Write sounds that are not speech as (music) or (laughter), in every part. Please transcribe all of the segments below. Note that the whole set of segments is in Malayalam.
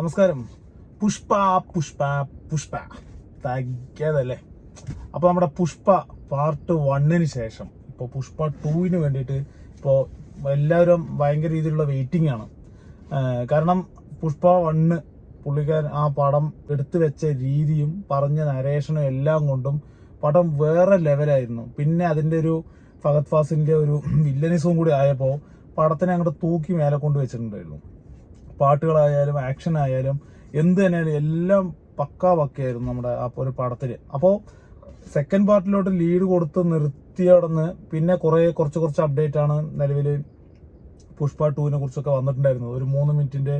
നമസ്കാരം. പുഷ്പ പുഷ്പ പുഷ്പ. തഗ്ഗതല്ലേ അപ്പോൾ നമ്മുടെ പുഷ്പ പാർട്ട് വണ്ണിന് ശേഷം ഇപ്പൊ പുഷ്പ ടൂവിന് വേണ്ടിയിട്ട് ഇപ്പോൾ എല്ലാവരും ഭയങ്കര രീതിയിലുള്ള വെയിറ്റിംഗ് ആണ്. കാരണം പുഷ്പ വണ്ണ് പുള്ളിക്കാരൻ ആ പടം എടുത്തു വെച്ച രീതിയും പറഞ്ഞ നരേഷനും എല്ലാം കൊണ്ടും പടം വേറെ ലെവലായിരുന്നു പിന്നെ അതിന്റെ ഒരു ഫഹദ് ഫാസിന്റെ ഒരു വില്ലനിസവും കൂടി ആയപ്പോൾ പടത്തിനെ അങ്ങോട്ട് തൂക്കി മേലെ കൊണ്ട് വെച്ചിട്ടുണ്ടായിരുന്നു. പാട്ടുകളായാലും ആക്ഷൻ ആയാലും എന്ത് തന്നെയായാലും എല്ലാം പക്കാ പക്കയായിരുന്നു നമ്മുടെ ആ ഒരു പടത്തിൽ അപ്പോൾ സെക്കൻഡ് പാർട്ടിലോട്ട് ലീഡ് കൊടുത്ത് നിർത്തിയടന്ന് പിന്നെ കുറേ കുറച്ച് കുറച്ച് അപ്ഡേറ്റ് ആണ് നിലവിൽ പുഷ്പ ടൂവിനെ കുറിച്ചൊക്കെ വന്നിട്ടുണ്ടായിരുന്നത്. ഒരു മൂന്ന് മിനിറ്റിന്റെ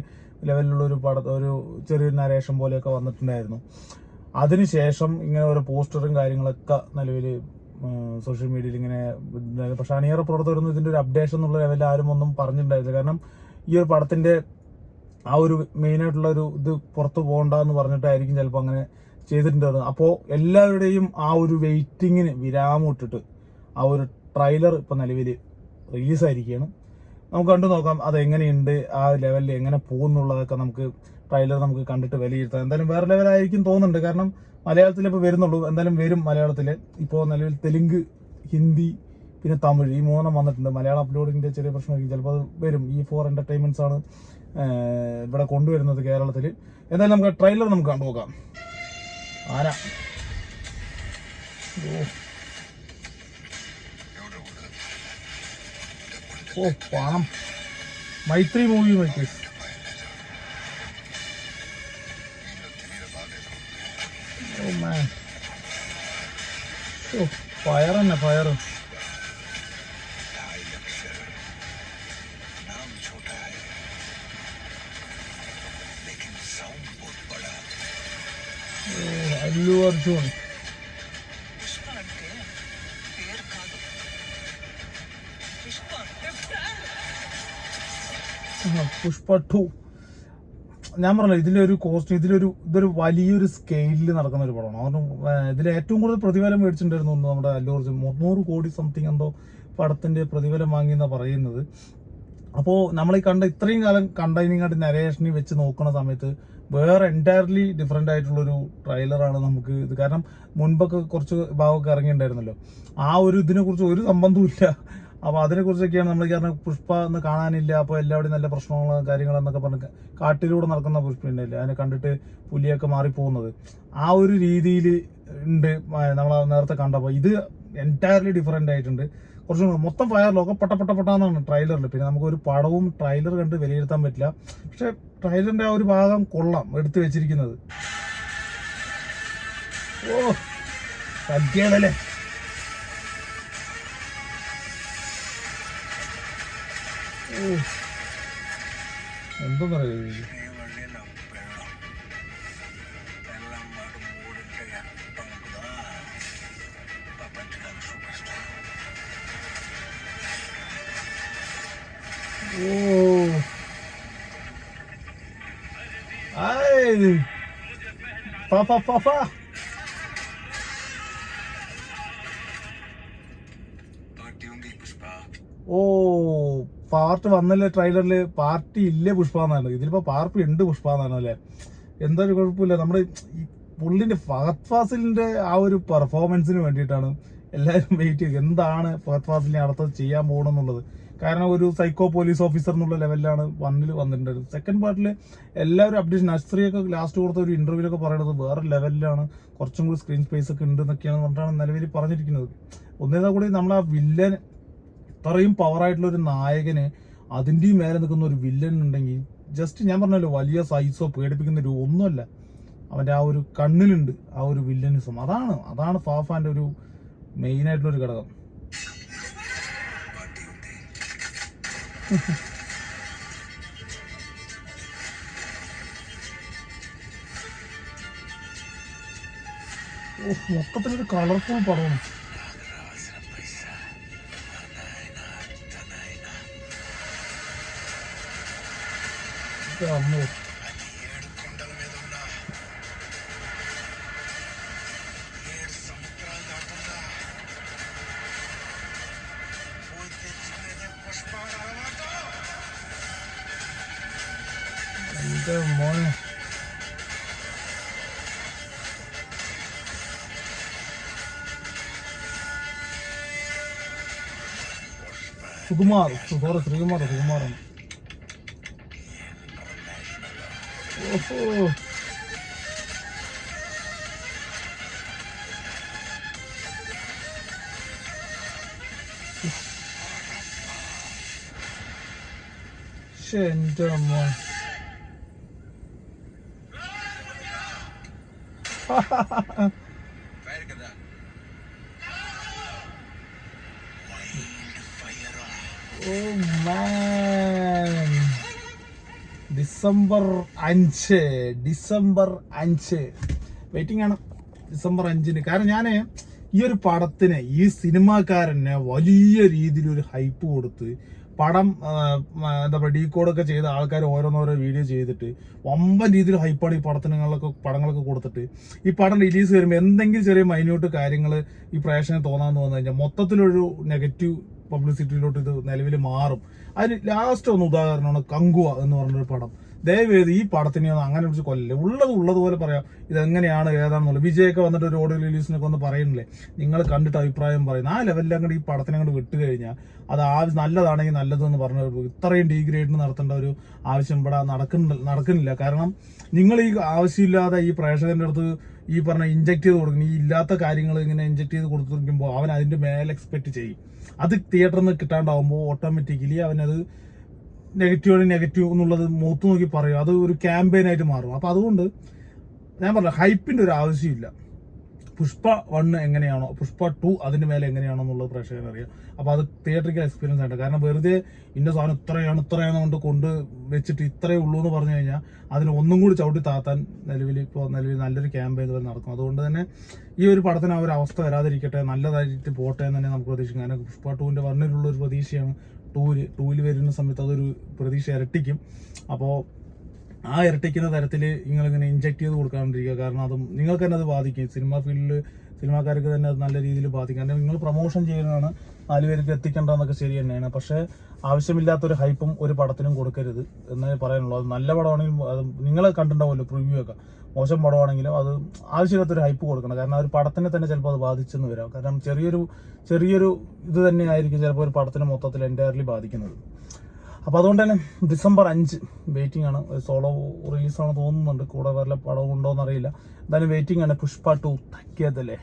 ലെവലിലുള്ള ഒരു പട ഒരു ചെറിയൊരു നരേഷൻ പോലെയൊക്കെ വന്നിട്ടുണ്ടായിരുന്നു. അതിനുശേഷം ഇങ്ങനെ ഓരോ പോസ്റ്ററും കാര്യങ്ങളൊക്കെ നിലവിൽ സോഷ്യൽ മീഡിയയിൽ ഇങ്ങനെ പക്ഷെ അണിയറ പ്രവർത്തകരൊന്നും ഇതിന്റെ ഒരു അപ്ഡേഷൻ എന്നുള്ള ലെവലിൽ ആരും ഒന്നും പറഞ്ഞിട്ടുണ്ടായിരുന്നില്ല. കാരണം ഈ ഒരു പടത്തിന്റെ ആ ഒരു മെയിൻ ആയിട്ടുള്ള ഒരു ഇത് പുറത്തു പോകണ്ടെന്ന് പറഞ്ഞിട്ടായിരിക്കും ചിലപ്പോൾ അങ്ങനെ ചെയ്തിട്ടുണ്ടായിരുന്നത് അപ്പോൾ എല്ലാവരുടെയും ആ ഒരു വെയിറ്റിങ്ങിന് വിരാമം ഇട്ടിട്ട് ആ ഒരു ട്രെയിലർ ഇപ്പം നിലവിൽ റിലീസായിരിക്കുകയാണ്. നമുക്ക് കണ്ടു നോക്കാം അത് എങ്ങനെയുണ്ട് ആ ലെവലിൽ എങ്ങനെ പോകുന്നുള്ളതൊക്കെ നമുക്ക് ട്രെയിലർ നമുക്ക് കണ്ടിട്ട് വിലയിരുത്താം. എന്തായാലും വേറെ ലെവലായിരിക്കും തോന്നുന്നുണ്ട്. കാരണം മലയാളത്തിൽ ഇപ്പോൾ വരുന്നുള്ളൂ. എന്തായാലും വരും മലയാളത്തിൽ ഇപ്പോൾ നിലവിൽ തെലുങ്ക് ഹിന്ദി പിന്നെ തമിഴ് ഈ മൂന്നെണ്ണം വന്നിട്ടുണ്ട്. മലയാളം അപ്ലോഡിങ്ങിന്റെ ചെറിയ പ്രശ്നമായിരിക്കും. ചിലപ്പോൾ അത് വരും. ഈ ഫോർ എന്റർടൈൻമെന്റ്സ് ആണ് ഇവിടെ കൊണ്ടുവരുന്നത് കേരളത്തിൽ. എന്തായാലും നമുക്ക് ട്രെയിലർ നമുക്ക് കണ്ടു നോക്കാം. ആന ഓ. പണം Mythri movie Mythri. Oh man oh fire തന്നെ ഫയർ അല്ലു അർജുൻ. പുഷ്പ ടു. ഞാൻ പറഞ്ഞില്ല ഇതിലൊരു കോസ്റ്റ് ഇതിലൊരു ഇതൊരു വലിയൊരു സ്കെയിലിൽ നടക്കുന്ന ഒരു പടമാണ്. കാരണം ഇതിൽ ഏറ്റവും കൂടുതൽ പ്രതിഫലം മേടിച്ചിട്ടുണ്ടായിരുന്നു നമ്മുടെ അല്ലൂർജ് മുന്നൂറ് കോടി സംതിങ് എന്തോ പടത്തിന്റെ പ്രതിഫലം വാങ്ങിയെന്നാണ് പറയുന്നത്. അപ്പോൾ നമ്മൾ ഈ കണ്ട ഇത്രയും കാലം കണ്ടതിനെക്കാട്ടി നരേഷനെ വെച്ച് നോക്കുന്ന സമയത്ത് വേറെ എന്റയർലി ഡിഫറെന്റ് ആയിട്ടുള്ളൊരു ട്രെയിലറാണ് നമുക്ക് ഇത്. കാരണം മുൻപൊക്കെ കുറച്ച് ഭാഗമൊക്കെ ഇറങ്ങിയിട്ടുണ്ടായിരുന്നല്ലോ. ആ ഒരു ഇതിനെക്കുറിച്ച് ഒരു സംബന്ധവും ഇല്ല. അതിനെക്കുറിച്ചൊക്കെയാണ് നമ്മൾ കാരണം പുഷ്പ എന്ന് കാണാനില്ല അപ്പോൾ എല്ലാവരുടെയും നല്ല പ്രശ്നങ്ങളും കാര്യങ്ങളെന്നൊക്കെ പറഞ്ഞ് കാട്ടിലൂടെ നടക്കുന്ന പുഷ്പയുണ്ടല്ലേ അതിനെ കണ്ടിട്ട് പുലിയൊക്കെ മാറിപ്പോകുന്നത്. ആ ഒരു രീതിയിൽ ഉണ്ട് നമ്മൾ നേരത്തെ കണ്ടപ്പോൾ ഇത് എന്റയർലി ഡിഫറെന്റ് ആയിട്ടുണ്ട്. കുറച്ചും മൊത്തം ഫയറിലൊക്കെ പൊട്ട പൊട്ട പൊട്ടാന്നാണ് ട്രെയിലറിൽ പിന്നെ നമുക്ക് ഒരു പടവും ട്രെയിലർ കണ്ട് വിലയിരുത്താൻ പറ്റില്ല. പക്ഷെ ട്രെയിലറിന്റെ ആ ഒരു ഭാഗം കൊള്ളാം എടുത്തു വെച്ചിരിക്കുന്നത്. ഓ സദ്യതല്ലേ ഓ എന്താ പറയുക Haydi. Pa pa pa pa. ഓ പാർട്ട് വന്നല്ലേ ട്രെയിലറിൽ? പാർട്ടി ഇല്ലേ പുഷ്പ എന്നാണ്. ഇതിലിപ്പോ പാർപ്പ് ഉണ്ട് പുഷ്പ എന്നാണ് അല്ലേ? എന്താ ഒരു കുഴപ്പമില്ല. നമ്മുടെ ഈ പുള്ളിന്റെ ഫഹത് ഫാസിലിന്റെ ആ ഒരു പെർഫോമൻസിന് വേണ്ടിയിട്ടാണ് എല്ലാരും വെയിറ്റ് ചെയ്ത്. എന്താണ് ഫഹത് ഫാസിലിനെ അടുത്തത് ചെയ്യാൻ പോകണമെന്നുള്ളത് കാരണം ഒരു സൈക്കോ പോലീസ് ഓഫീസർ എന്നുള്ള ലെവലിലാണ് വണ്ണിൽ വന്നിട്ടുണ്ടായിരുന്നത്. സെക്കൻഡ് പാർട്ടിൽ എല്ലാവരും അപ്ഡേഷൻ നസ്രിയൊക്കെ ലാസ്റ്റ് കൊടുത്ത ഒരു ഇന്റർവ്യൂലൊക്കെ പറയുന്നത് വേറെ ലെവലിലാണ് കുറച്ചും കൂടി സ്ക്രീൻ സ്പേസ് ഒക്കെ ഉണ്ട് എന്നൊക്കെയാണ് പറഞ്ഞിട്ടാണ് നിലവിൽ പറഞ്ഞിരിക്കുന്നത്. ഒന്നേതാ കൂടി നമ്മൾ ആ വില്ലൻ ഇത്രയും പവർ ആയിട്ടുള്ള ഒരു നായകന് അതിന്റെയും മേലെ നിൽക്കുന്ന ഒരു വില്ലൻ ഉണ്ടെങ്കിൽ ജസ്റ്റ് ഞാൻ പറഞ്ഞല്ലോ വലിയ സൈസോ പേടിപ്പിക്കുന്ന ഒരു ഒന്നുമല്ല. അവന്റെ ആ ഒരു കണ്ണിലുണ്ട് ആ ഒരു വില്ലനിസം അതാണ് അതാണ് ഫാഫാന്റെ ഒരു ഒരു ഘടകം. മൊത്തത്തിലൊരു കളർഫുൾ പടമാണ്. അമ്മോ demônio. Tudo moro, tudo moro, tudo moro, tudo moro. Shit, I'm doing more. (laughs) December അഞ്ച്. ഡിസംബർ അഞ്ച്. വെയിറ്റിംഗ് ആണ്. ഡിസംബർ അഞ്ചിന്. കാരണം ഞാൻ ഈ ഒരു പടത്തിന് ഈ സിനിമാക്കാരനെ വലിയ രീതിയിൽ ഒരു ഹൈപ്പ് കൊടുത്ത് പടം എന്താ പറയുക ഡീ കോഡൊക്കെ ചെയ്ത ആൾക്കാർ ഓരോന്നോരോ വീഡിയോ ചെയ്തിട്ട് വമ്പൻ രീതിയിൽ ഹൈപ്പാണ് ഈ പടത്തിനങ്ങളൊക്കെ പടങ്ങളൊക്കെ കൊടുത്തിട്ട്. ഈ പടം റിലീസ് വരുമ്പോൾ എന്തെങ്കിലും ചെറിയ മൈന്യൂട്ട് കാര്യങ്ങൾ ഈ പ്രേക്ഷകന് തോന്നാന്ന് വന്നു കഴിഞ്ഞാൽ മൊത്തത്തിലൊരു നെഗറ്റീവ് പബ്ലിസിറ്റിയിലോട്ട് ഇത് നിലവിൽ മാറും. അതിന് ലാസ്റ്റ് ഒന്ന് ഉദാഹരണമാണ് കങ്കുവ എന്ന് പറഞ്ഞൊരു പടം. ദയവേത് ഈ പടത്തിനെ ഒന്നും അങ്ങനെ പിടിച്ച് കൊല്ലില്ല ഉള്ളത് ഉള്ളതുപോലെ പറയാം. ഇതെങ്ങനെയാണ് ഏതാണെന്നുള്ളത്. വിജയൊക്കെ വന്നിട്ട് ഒരു ഓഡിയോ റിലീസിനൊക്കെ ഒന്ന് പറയുന്നില്ലേ? നിങ്ങൾ കണ്ടിട്ട് അഭിപ്രായം പറയുന്നത്. ആ ലെവലിൽ അങ്ങോട്ട് ഈ പടത്തിനെ അങ്ങോട്ട് വിട്ട് കഴിഞ്ഞാൽ അത് ആവശ്യം നല്ലതാണെങ്കിൽ നല്ലതെന്ന് പറഞ്ഞ ഇത്രയും ഡീഗ്രേഡിന് നടത്തേണ്ട ഒരു ആവശ്യം ഇവിടെ നടക്കുന്നില്ല കാരണം നിങ്ങൾ ഈ ആവശ്യമില്ലാതെ ഈ പ്രേക്ഷകന്റെ അടുത്ത് ഈ പറഞ്ഞ ഇഞ്ചക്ട് ചെയ്ത് കൊടുക്കുന്നു. ഈ ഇല്ലാത്ത കാര്യങ്ങൾ ഇങ്ങനെ ഇഞ്ചക്ട് ചെയ്ത് കൊടുത്തിരിക്കുമ്പോൾ അവൻ അതിന്റെ മേലെ എക്സ്പെക്ട് ചെയ്യും. അത് തിയേറ്ററിൽ നിന്ന് കിട്ടാണ്ടാവുമ്പോൾ ഓട്ടോമാറ്റിക്കലി അവനത് നെഗറ്റീവ് നെഗറ്റീവ് എന്നുള്ളത് മൂത്ത് നോക്കി പറയും അത് ഒരു ക്യാമ്പയിൻ ആയിട്ട് മാറും. അപ്പൊ അതുകൊണ്ട് ഞാൻ പറഞ്ഞു ഹൈപ്പിന്റെ ഒരു ആവശ്യമില്ല. പുഷ്പ വണ്ണ് എങ്ങനെയാണോ പുഷ്പ ടു അതിന്റെ മേലെ എങ്ങനെയാണോ എന്നുള്ളത് പ്രേക്ഷകൻ അറിയാം. അപ്പൊ അത് തിയേറ്ററിക്കൽ എക്സ്പീരിയൻസ് ആയിട്ട് കാരണം വെറുതെ ഇന്ന സാധനം ഇത്രയാണ് ഇത്രയാണ് കൊണ്ട് കൊണ്ട് വെച്ചിട്ട് ഇത്രയേ ഉള്ളൂ എന്ന് പറഞ്ഞു കഴിഞ്ഞാൽ അതിന് ഒന്നും കൂടി ചവിട്ടി താത്താൻ നിലവിൽ ഇപ്പോൾ നിലവിൽ നല്ലൊരു ക്യാമ്പയിൻ ഇതുവരെ നടക്കും അതുകൊണ്ട് തന്നെ ഈ ഒരു പടത്തിന് ആ ഒരു അവസ്ഥ വരാതിരിക്കട്ടെ നല്ലതായിട്ട് പോട്ടെ എന്ന് തന്നെ നമുക്ക് പ്രതീക്ഷിക്കാം കാരണം പുഷ്പ ടുവിന്റെ വണ്ണിലുള്ള ഒരു പ്രതീക്ഷയാണ് ടൂൽ ടൂൽ വരുന്ന സമയത്ത് അതൊരു പ്രതീക്ഷ ഇരട്ടിക്കും. അപ്പോൾ ആ ഇരട്ടിക്കുന്ന തരത്തിൽ നിങ്ങളിങ്ങനെ ഇഞ്ചക്ട് ചെയ്ത് കൊടുക്കാണ്ടിരിക്കുക. കാരണം അതും നിങ്ങൾക്ക് തന്നെ അത് ബാധിക്കും സിനിമ ഫീൽഡിൽ സിനിമാക്കാർക്ക് തന്നെ അത് നല്ല രീതിയിൽ ബാധിക്കും. കാരണം നിങ്ങൾ പ്രൊമോഷൻ ചെയ്യുന്നതാണ് നാല് പേർക്ക് എത്തിക്കേണ്ടതെന്നൊക്കെ ശരി തന്നെയാണ്. പക്ഷേ ആവശ്യമില്ലാത്തൊരു ഹൈപ്പും ഒരു പടത്തിനും കൊടുക്കരുത് എന്നേ പറയാനുള്ളൂ. അത് നല്ല പടമാണെങ്കിലും അത് നിങ്ങൾ കണ്ടിട്ടുണ്ടാവുമല്ലോ പ്രിവ്യൂ ഒക്കെ. മോശം പടമാണെങ്കിലും അത് ആവശ്യമില്ലാത്തൊരു ഹൈപ്പ് കൊടുക്കണം. കാരണം ആ ഒരു പടത്തിനെ തന്നെ ചിലപ്പോൾ അത് ബാധിച്ചെന്ന് വരാം. കാരണം ചെറിയൊരു ചെറിയൊരു ഇത് തന്നെ ആയിരിക്കും ചിലപ്പോൾ ഒരു പടത്തിനെ മൊത്തത്തിൽ എന്റയർലി ബാധിക്കുന്നത്. അപ്പോൾ അതുകൊണ്ട് തന്നെ ഡിസംബർ അഞ്ച് വെയിറ്റിംഗ് ആണ്. സോളോ റിലീസാണ് തോന്നുന്നുണ്ട്. കൂടെ വല്ല പടവും ഉണ്ടോ എന്നറിയില്ല എന്തായാലും വെയിറ്റിംഗ് ആണ്. പുഷ്പ ടു തക്കിയതല്ലേ?